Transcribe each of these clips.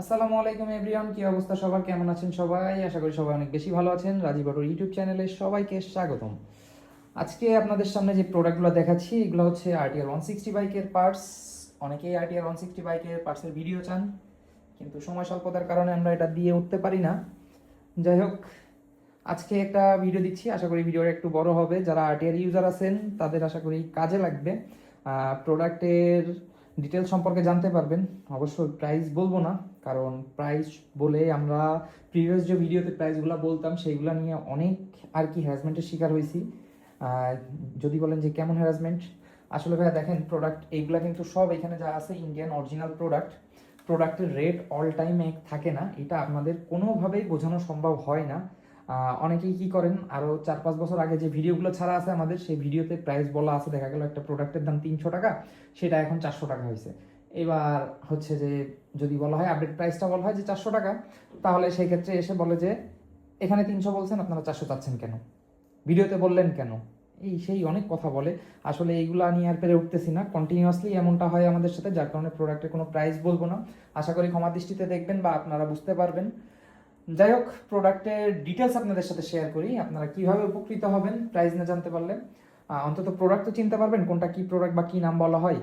আসসালামু আলাইকুম, এভরিওয়ান। কি অবস্থা সবার? কেমন আছেন সবাই? আশা করি সবাই অনেক বেশি ভালো আছেন। রাজীব অটোর ইউটিউব চ্যানেলে সবাইকে স্বাগতম। আজকে আপনাদের সামনে যে প্রোডাক্টগুলো দেখাচ্ছি, এগুলো হচ্ছে আরটিআর ওয়ান সিক্সটি বাইকের পার্টস। অনেকেই আরটিআর ওয়ান সিক্সটি বাইকের পার্টসের ভিডিও চান, কিন্তু সময় স্বল্পতার কারণে আমরা এটা দিয়ে উঠতে পারি না। যাই হোক, আজকে একটা ভিডিও দিচ্ছি। আশা করি ভিডিওটা একটু বড় হবে। যারা আরটিআর ইউজার আছেন, তাদের আশা করি কাজে লাগবে। প্রোডাক্টের ডিটেল সম্পর্কে জানতে পারবেন। অবশ্যই প্রাইস বলব না, কারণ প্রাইস বলে আমরা প্রিভিয়াস যে ভিডিওতে প্রাইসগুলো বলতাম, সেইগুলো নিয়ে অনেক আর কি হ্যারাসমেন্টের শিকার হয়েছি। যদি বলেন যে কেমন হ্যারাসমেন্ট আসলে ভাইয়া দেখেন প্রোডাক্ট এইগুলা কিন্তু সব এখানে যা আছে ইন্ডিয়ান অরিজিনাল প্রোডাক্ট প্রোডাক্টের রেট অল টাইম এক থাকে না, এটা আপনাদের কোনোভাবেই বোঝানো সম্ভব হয় না। অনেকেই কি করেন? আরও চার পাঁচ বছর আগে যে ভিডিওগুলো ছাড়া আছে আমাদের, সেই ভিডিওতে প্রাইস বলা আছে, দেখা গেল একটা প্রোডাক্টের দাম তিনশো টাকা, সেটা এখন চারশো টাকা হয়েছে। এবার হচ্ছে যে যদি বলা হয় আপডেট প্রাইসটা বলা হয় যে চারশো টাকা, তাহলে সেই ক্ষেত্রে এসে বলে যে, এখানে তিনশো বলছেন, আপনারা চারশো চাচ্ছেন কেন? ভিডিওতে বললেন কেন? এই সেই অনেক কথা বলে। আসলে এইগুলো নিয়ে আর পেরে উঠতেছি না। কন্টিনিউয়াসলি এমনটা হয় আমাদের সাথে, যার কারণে প্রোডাক্টের কোনো প্রাইস বলব না। আশা করি ক্ষমা দৃষ্টিতে দেখবেন বা আপনারা বুঝতে পারবেন। যাই হোক প্রোডাক্টের ডিটেলস আপনাদের সাথে শেয়ার করি। আপনারা কীভাবে উপকৃত হবেন প্রাইস না জানতে পারলে। অন্তত প্রোডাক্ট তো চিনতে পারবেন, কোনটা কি প্রোডাক্ট বা কি নাম বলা হয়।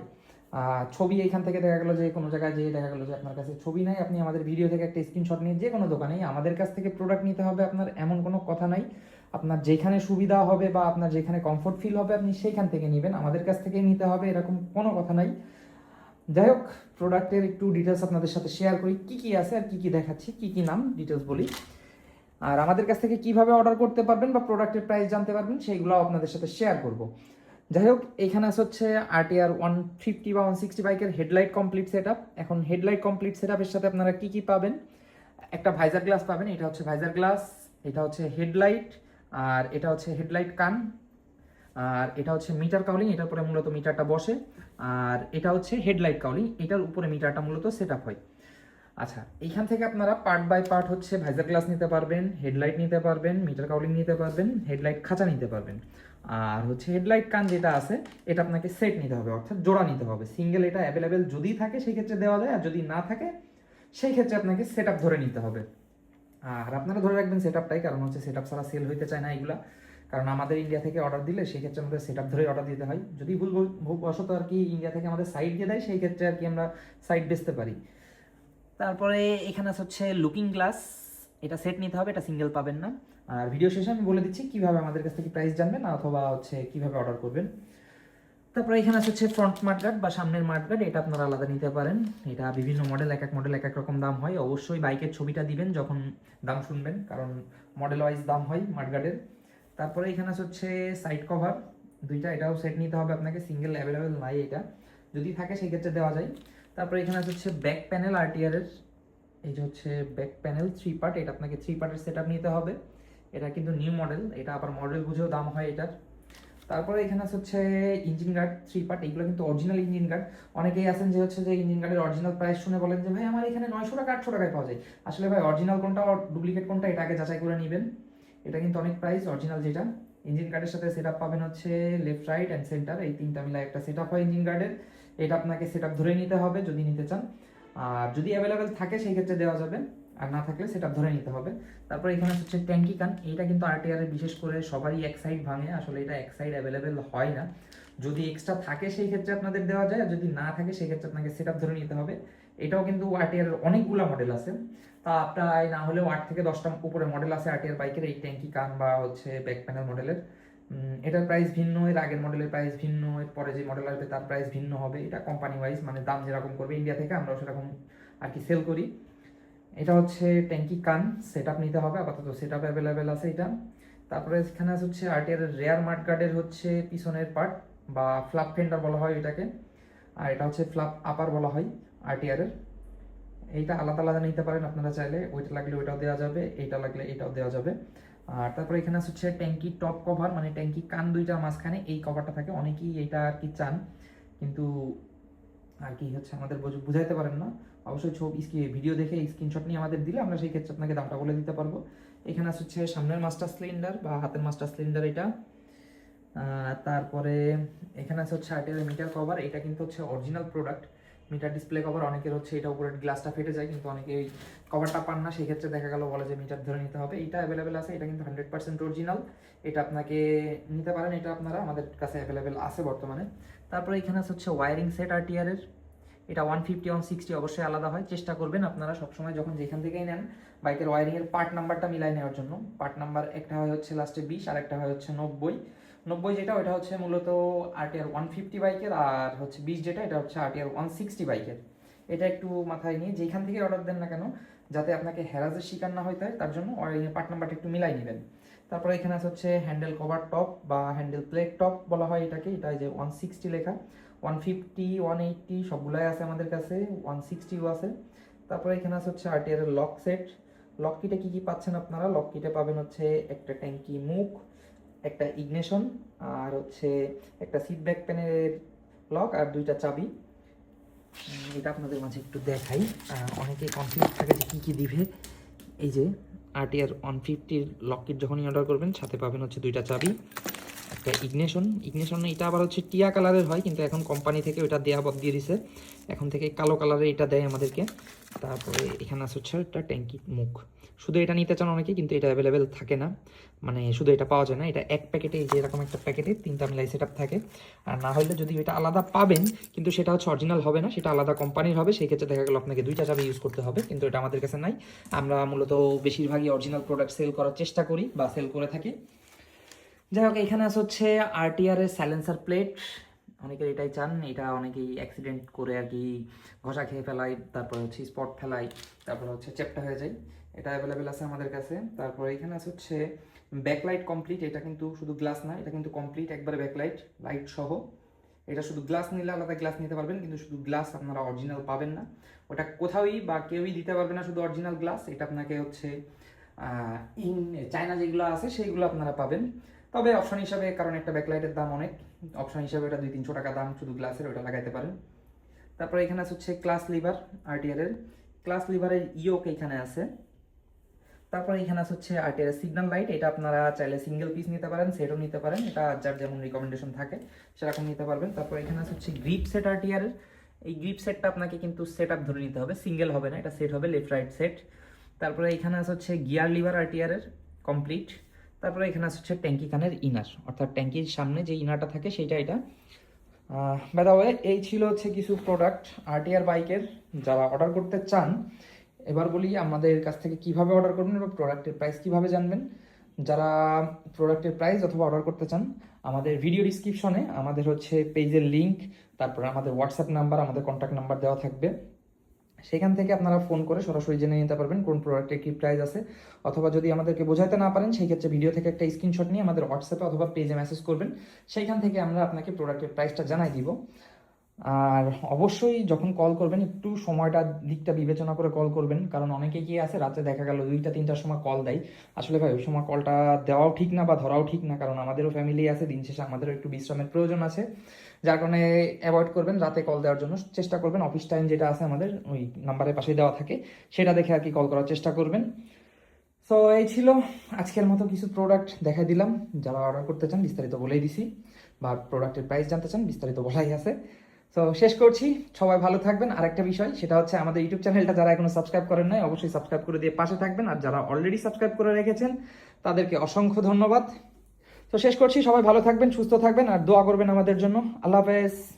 ছবি এইখান থেকে দেখা গেলো যে, কোনো জায়গায় যেয়ে দেখা গেলো যে, আপনার কাছে ছবি নাই, আপনি আমাদের ভিডিও থেকে একটা স্ক্রিনশট নিয়ে যে কোনো দোকানেই আমাদের কাছ থেকে প্রোডাক্ট নিতে হবে, আপনার এমন কোনো কথা নাই। আপনার যেখানে সুবিধা হবে বা আপনার যেখানে কমফোর্ট ফিল হবে, আপনি সেইখান থেকে নেবেন। আমাদের কাছ থেকে নিতে হবে, এরকম কোনো কথা নাই। যাই হোক প্রোডাক্টের একটু ডিটেলস আপনাদের সাথে শেয়ার করি, কি কি আছে আর কি কি দেখাচ্ছি, কি কি নাম ডিটেলস বলি। আর আমাদের কাছ থেকে কীভাবে অর্ডার করতে পারবেন বা প্রোডাক্টের প্রাইস জানতে পারবেন সেইগুলো আপনাদের সাথে শেয়ার করব। যাই হোক এখানে আছে হচ্ছে আরটিআর ওয়ান ফিফটি বা ওয়ান সিক্সটি বাইকের হেডলাইট কমপ্লিট সেট এখন হেডলাইট কমপ্লিট সেট সাথে আপনারা কি কি পাবেন? একটা ভাইজার গ্লাস পাবেন, এটা হচ্ছে ভাইজার গ্লাস এটা হচ্ছে হেডলাইট আর এটা হচ্ছে হেডলাইট কান। আর এটা হচ্ছে মিটার কাউলিং, এটার উপরে মূলত মিটারটা বসে। আর এটা হচ্ছে হেডলাইট কাউলিং, এটার উপরে মিটারটা মূলত সেট হয়। আচ্ছা এইখান থেকে আপনারা পার্ট বাই পার্ট হচ্ছে ভাইজার গ্লাস নিতে পারবেন হেডলাইট নিতে পারবেন, মিটার কাউলিং নিতে পারবেন হেডলাইট খাঁচা নিতে পারবেন। আর হচ্ছে হেডলাইট কান যেটা আছে, এটা আপনাকে সেট নিতে হবে, অর্থাৎ জোড়া নিতে হবে। সিঙ্গেল এটা অ্যাভেলেবেল যদি থাকে সেই ক্ষেত্রে দেওয়া যায়, আর যদি না থাকে সেই ক্ষেত্রে আপনাকে সেট ধরে নিতে হবে। আর আপনারা ধরে রাখবেন সেট আপটাই কারণ হচ্ছে সেট আপ ছাড়া সেল হইতে চায় না এগুলা। কারণ আমাদের ইন্ডিয়া থেকে অর্ডার দিলে সেই ক্ষেত্রে আমাদের সেট আপ ধরেই অর্ডার দিতে হয়। যদি ভুল ভুলবশত আর কি ইন্ডিয়া থেকে আমাদের সাইট দিয়ে দেয়, সেই ক্ষেত্রে আর কি আমরা সাইট বেচতে পারি। তারপরে এখানে হচ্ছে লুকিং গ্লাস এটা সেট নিতে হবে, এটা সিঙ্গেল পাবেন না। আর ভিডিও শেষে আমি বলে দিচ্ছি কীভাবে আমাদের কাছ থেকে প্রাইস জানবেন অথবা হচ্ছে কীভাবে অর্ডার করবেন। তারপরে এখানে আছে হচ্ছে ফ্রন্ট মাঠগার্ড বা সামনের মাঠগার্ড এটা আপনারা আলাদা নিতে পারেন। এটা বিভিন্ন মডেল এক এক মডেল এক এক রকম দাম হয়। অবশ্যই বাইকের ছবিটা দিবেন যখন দাম শুনবেন, কারণ মডেল ওয়াইজ দাম হয় মাঠগার্ডের তারপরে এখানে আছে হচ্ছে সাইড কভার দুইটা, এটাও সেট নিতে হবে আপনাকে সিঙ্গেল অ্যাভেলেবেল নাই এটা। যদি থাকে সেই ক্ষেত্রে দেওয়া যায়। তারপরে এখানে আছে হচ্ছে ব্যাক প্যানেল আরটিআর এর, এই যে হচ্ছে ব্যাক প্যানেল থ্রি পার্ট এটা আপনাকে থ্রি পার্টের সেট নিতে হবে। এটা কিন্তু নিউ মডেল এটা আবার মডেল বুঝেও দাম হয় এটার। তারপরে এখানে আছে হচ্ছে ইঞ্জিন গার্ড থ্রি পার্ট এগুলো কিন্তু অরিজিনাল ইঞ্জিন গার্ড অনেকেই আছেন যে হচ্ছে যে ইঞ্জিন গার্ডের অরিজিনাল প্রাইস শুনে বলেন যে, ভাই, আমার এখানে নয়শো টাকা, আটশো টাকায় পাওয়া যায়। আসলে ভাই অরিজিনাল কোনটা ডুপ্লিকেট কোনটা, এটা আগে যাচাই করে নেবেন। এটা কিন্তু অনেক প্রাইস অরিজিনাল যেটা। ইঞ্জিন গার্ডের সাথে সেট পাবেন হচ্ছে লেফট রাইট অ্যান্ড সেন্টার এই তিনটা মিলা একটা সেট হয় ইঞ্জিন গার্ডের এটা আপনাকে সেট ধরে নিতে হবে যদি নিতে চান। আর যদি অ্যাভেলেবেল থাকে সেই ক্ষেত্রে দেওয়া যাবে। আর না থাকলে সেটা ধরে নিতে হবে। তারপর এখানে হচ্ছে ট্যাঙ্কি কান এইটা কিন্তু আর বিশেষ করে সবারই এক সাইড ভাঙে। আসলে এটা এক সাইড অ্যাভেলেবেল হয় না। যদি এক্সট্রা থাকে সেই ক্ষেত্রে আপনাদের দেওয়া যায় যদি না থাকে সেই ক্ষেত্রে আপনাকে সেট ধরে নিতে হবে। এটাও কিন্তু আরটিআর অনেকগুলো মডেল আছে। তা প্রায় না হলেও আট থেকে দশটা উপরে মডেল আছে আরটিআর বাইকের, এই ট্যাঙ্কি কান বা হচ্ছে ব্যাক প্যানেল মডেলের এটার প্রাইস ভিন্ন, এর আগের মডেলের প্রাইস ভিন্ন, এর পরে যে মডেল আসবে তার প্রাইস ভিন্ন হবে। এটা কোম্পানি ওয়াইজ মানে দাম যেরকম করবে ইন্ডিয়া থেকে আমরা সেরকম আর কি সেল করি। এটা হচ্ছে ট্যাঙ্কি কান সেট নিতে হবে। আপাতত সেট আপ অ্যাভেলেবেল আছে এটা। তারপরে এখানে আছে হচ্ছে আরটিআর রেয়ার মার্ট গার্ডের হচ্ছে পিছনের পার্ট বা ফ্লাপ ফেন্ডার বলা হয় এটাকে। আর এটা হচ্ছে ফ্লাপ আপার বলা হয় আরটিআর এর। এইটা আলাদা আলাদা নিতে পারেন আপনারা চাইলে। ওইটা লাগলে ওইটাও দেওয়া যাবে, এইটা লাগলে এটাও দেওয়া যাবে। আর তারপরে এখানে হচ্ছে ট্যাঙ্কি টপ কভার মানে ট্যাঙ্কি কান দুইটার মাঝখানে এই কভারটা থাকে। অনেকেই এইটা আর কি চান, কিন্তু আর কি হচ্ছে আমাদের বুঝ- বুঝাইতে পারেন না। অবশ্যই ছবি ভিডিও দেখে স্ক্রিনশট নিয়ে আমাদের দিলে আমরা সেই ক্ষেত্রে আপনাকে দামটা বলে দিতে পারব। এখানে হচ্ছে সামনের মাস্টার সিলিন্ডার বা হাতের মাস্টার সিলিন্ডার এটা। তারপরে এখানে আছে হচ্ছে আরটিআর মিটার কভার এটা কিন্তু হচ্ছে original product meter display cover অনেকের হচ্ছে এটা উপরে গ্লাসটা ফেটে যায়, কিন্তু অনেকে ওই কভারটা পান না সেই ক্ষেত্রে দেখা গেল বলে যে মিটার ধরে নিতে হবে। এটা অ্যাভেলেবেল আছে, এটা কিন্তু হান্ড্রেড পার্সেন্ট অরিজিনাল এটা আপনাকে নিতে পারেন, এটা আপনারা আমাদের কাছে অ্যাভেলেবেল আছে বর্তমানে। তারপরে এখানে আছে হচ্ছে ওয়ারিং সেট আর এটা ওয়ান ফিফটি ওয়ান সিক্সটি অবশ্যই আলাদা হয়। চেষ্টা করবেন আপনারা সবসময় যখন যেখান থেকেই নেন, বাইকের ওয়ারিংয়ের পার্ট নাম্বারটা মিলাই নেওয়ার জন্য। পার্ট নাম্বার একটা হয় হচ্ছে লাস্টে বিশ আর একটা হয় হচ্ছে নব্বই। নব্বই যেটা ওটা হচ্ছে মূলত আরটিআর ওয়ান ফিফটি বাইকের, আর হচ্ছে বিশ যেটা, এটা হচ্ছে আরটিআর ওয়ান সিক্সটি বাইকের। এটা একটু মাথায় নিয়ে যেখান থেকে অর্ডার দেন না কেন, যাতে আপনাকে হ্যারাজের শিকার না হইতে হয়, তার জন্য পার্ট নাম্বারটা একটু মিলাই নেবেন। তারপরে এখানে আছে হচ্ছে হ্যান্ডেল কভার টপ বা হ্যান্ডেল প্লেট টপ বলা হয় এটাকে, এটা যে ওয়ান সিক্সটি লেখা। ওয়ান ফিফটি ওয়ান এইটটি সবগুলাই আছে আমাদের কাছে ওয়ান সিক্সটিও আছে। তারপরে এখানে আছে হচ্ছে আরটিআর লক সেট লক কিটে কী কী পাচ্ছেন আপনারা? লক কিটে পাবেন হচ্ছে একটা ট্যাঙ্কি মুখ একটা ইগনেশন আর হচ্ছে একটা সিট ব্যাক প্যানের লক আর দুইটা চাবি। এটা আপনাদের মাঝে একটু দেখাই। অনেকে কনফিউজ থাকে যে কী কী দিবে। এই যে আরটিআর ওয়ান ফিফটির লক কিট যখনই অর্ডার করবেন, সাথে পাবেন হচ্ছে দুইটা চাবি, একটা ইগনেশন। ইগনেশন এটা আবার হচ্ছে টিয়া কালারের হয়, কিন্তু এখন কোম্পানি থেকে ওটা দেয়া বদ দিয়ে দিছে। এখন থেকে কালো কালারের এটা দেয় আমাদেরকে। তারপরে এখানে আছে হচ্ছে একটা ট্যাঙ্কি মুখ। শুধু এটা নিতে চান অনেকে কিন্তু এটা অ্যাভেলেবেল থাকে না। মানে শুধু এটা পাওয়া যায় না, এটা এক প্যাকেটে যে এরকম একটা প্যাকেটে তিনটা মিলাই সেট থাকে। আর না হলে যদি এটা আলাদা পাবেন, কিন্তু সেটা হচ্ছে অরিজিনাল হবে না, সেটা আলাদা কোম্পানির হবে, সেই ক্ষেত্রে দেখা গেল আপনাকে দুইটা চাবি ইউজ করতে হবে, কিন্তু এটা আমাদের কাছে নাই। আমরা মূলত বেশিরভাগই অরিজিনাল প্রোডাক্ট সেল করার চেষ্টা করি বা সেল করে থাকি। যাই হোক, এখানে আছে হচ্ছে আরটিআর এর সাইলেন্সার প্লেট অনেকের এটাই চান, এটা অনেকেই অ্যাক্সিডেন্ট করে আর কি ঘষা খেয়ে ফেলায়, তারপর হচ্ছে স্পট ফেলায়, তারপর হচ্ছে চেপটা হয়ে যায়। এটা অ্যাভেলেবেল আছে আমাদের কাছে। তারপর এখানে আছে হচ্ছে ব্যাকলাইট কমপ্লিট এটা কিন্তু শুধু গ্লাস না, এটা কিন্তু কমপ্লিট একবারে ব্যাকলাইট লাইট সহ। এটা শুধু গ্লাস নিলে আলাদা গ্লাস নিতে পারবেন, কিন্তু শুধু গ্লাস আপনারা অরিজিনাল পাবেন না। ওটা কোথাওই বা কেউই দিতে পারবে না শুধু অরিজিনাল গ্লাস এটা আপনাকে হচ্ছে ইন চায়না যেগুলো আছে, সেইগুলো আপনারা পাবেন। তবে অপশন হিসাবে কারণ একটা ব্যাকলাইটের দাম অনেক। অপশন হিসাবে ওটা দুই তিনশো টাকা দাম, শুধু গ্লাসের ওটা লাগাইতে পারেন। তারপরে এখানে আছে হচ্ছে ক্লাস লিভার আরটিআর এর। ক্লাস লিভারের ইয়োক এখানে আছে। তারপরে এখানে আছে হচ্ছে আরটিআর সিগন্যাল লাইট এটা আপনারা চাইলে সিঙ্গেল পিস নিতে পারেন, সেটও নিতে পারেন। এটা যার যেমন রিকমেন্ডেশন থাকে, সেরকম নিতে পারবেন। তারপর এখানে আছে হচ্ছে গ্রিপ সেট আরটিআর এর। এই গ্রিপ সেটটা আপনাকে কিন্তু সেট আপ ধরে নিতে হবে। সিঙ্গেল হবে না, এটা সেট হবে লেফট রাইট সেট তারপরে এখানে আছে হচ্ছে গিয়ার লিভার আরটিআর এর কমপ্লিট তারপরে এখানে আছে হচ্ছে ট্যাঙ্কি কানের ইনার। অর্থাৎ ট্যাঙ্কির সামনে যে ইনারটা থাকে সেইটা এটা। বাই এই ছিল হচ্ছে কিছু প্রোডাক্ট আরটিআর বাইকের যারা অর্ডার করতে চান। এবার বলি আমাদের কাছ থেকে কীভাবে অর্ডার করবেন এবং প্রোডাক্টের প্রাইস কীভাবে জানবেন। যারা প্রোডাক্টের প্রাইস অথবা অর্ডার করতে চান, আমাদের ভিডিও ডিসক্রিপশনে আমাদের হচ্ছে পেজের লিংক তারপরে আমাদের হোয়াটসঅ্যাপ নাম্বার আমাদের কন্ট্যাক্ট নাম্বার দেওয়া থাকবে। সেখান থেকে আপনারা ফোন করে সরাসরি জেনে নিতে পারবেন কোন প্রোডাক্টের কী প্রাইস আছে। অথবা যদি আমাদেরকে বোঝাতে না পারেন, সেই ক্ষেত্রে ভিডিও থেকে একটা স্ক্রিনশট নিয়ে আমাদের হোয়াটসঅ্যাপে অথবা পেজে মেসেজ করবেন। সেইখান থেকে আমরা আপনাকে প্রোডাক্টের প্রাইসটা জানাই দিব। আর অবশ্যই যখন কল করবেন, একটু সময়টা, দিকটা বিবেচনা করে কল করবেন। কারণ অনেকে কি আছে, রাতে দেখা গেল দুইটা, তিনটার সময় কল দেয়। আসলে ভাই, ওই সময় কলটা দেওয়াও ঠিক না বা ধরাও ঠিক না। কারণ আমাদেরও ফ্যামিলি আছে, দিন শেষে আমাদেরও একটু বিশ্রামের প্রয়োজন আছে। যার কারণে অ্যাভয়েড করবেন রাতে কল দেওয়ার জন্য। চেষ্টা করবেন অফিস টাইম যেটা আছে আমাদের, ওই নাম্বারের পাশেই দেওয়া থাকে। সেটা দেখে আর কি কল করার চেষ্টা করবেন। সো এই ছিল আজকের মতো কিছু প্রোডাক্ট দেখাই দিলাম। যারা অর্ডার করতে চান, বিস্তারিত বলেই দিছি। বা প্রোডাক্টের প্রাইস জানতে চান, বিস্তারিত বলাই আছে। তো শেষ করছি। সবাই ভালো থাকবেন। আর একটা বিষয়, সেটা হচ্ছে আমাদের ইউটিউব চ্যানেলটা যারা এখনও সাবস্ক্রাইব করেন নাই, অবশ্যই সাবস্ক্রাইব করে দিয়ে পাশে থাকবেন। আর যারা অলরেডি সাবস্ক্রাইব করে রেখেছেন, তাদেরকে অসংখ্য ধন্যবাদ। তো শেষ করছি। সবাই ভালো থাকবেন, সুস্থ থাকবেন, আর দোয়া করবেন আমাদের জন্য। আল্লাহ হাফেজ।